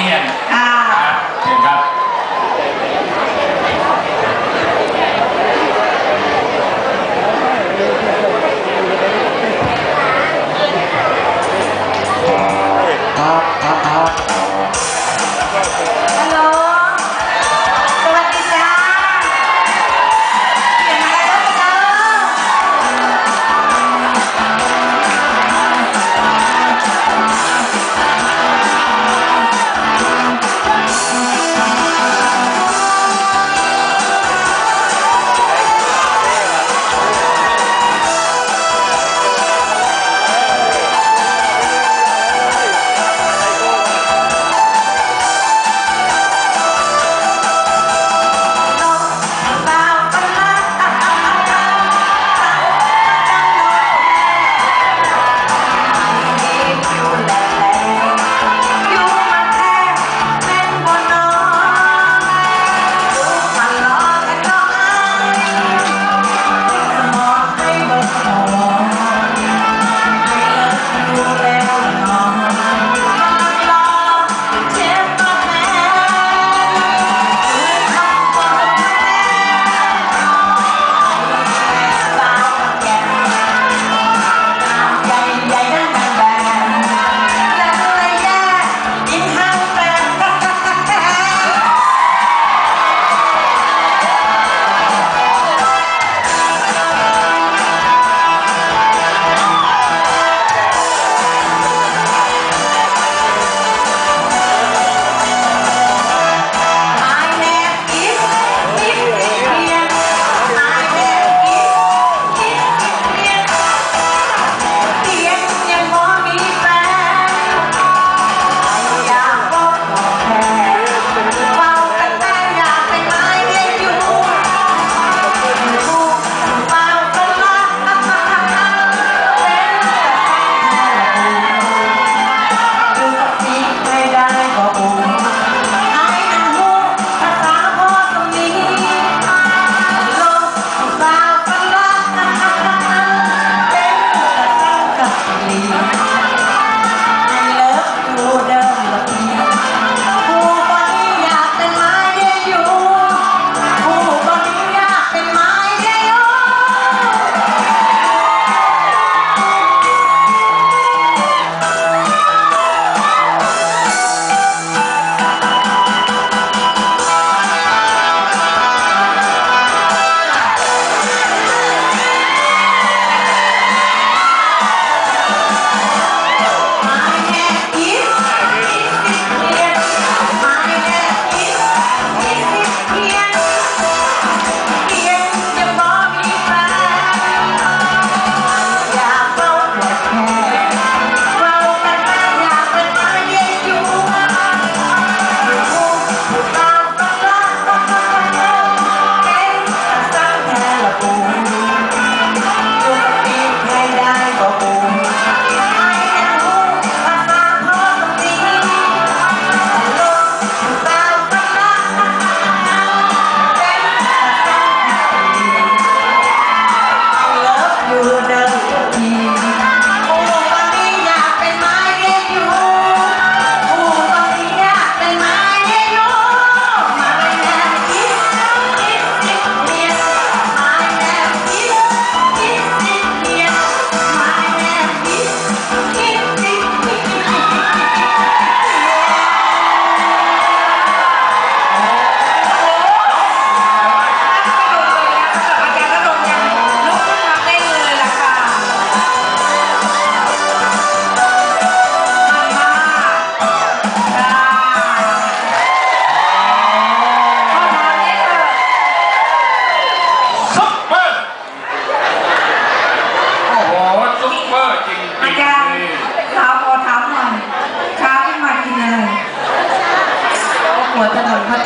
Liam.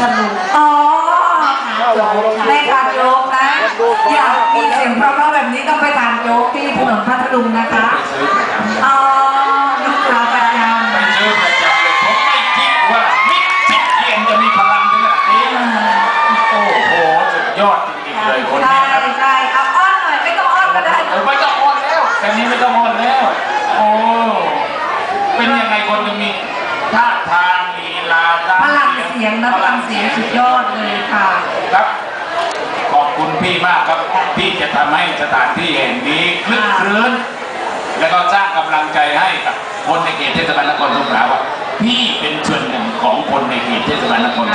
ทนุนอ๋อในการโยกนะ อยากมีเสียงเพราะๆแบบนี้ต้องไปตามโยกที่ถนนพัทลุงนะคะ รับฟังเสียงสุดยอดเลยค่ะครับขอบคุณพี่มากครับที่จะทำให้สถานที่แห่งนี้คลึกครื้น แล้วก็สร้างกำลังใจให้กับคนในเขตเทศบาลนครสงขลาว่าพี่เป็นส่วนหนึ่งของคนในเขตเทศบาลนคร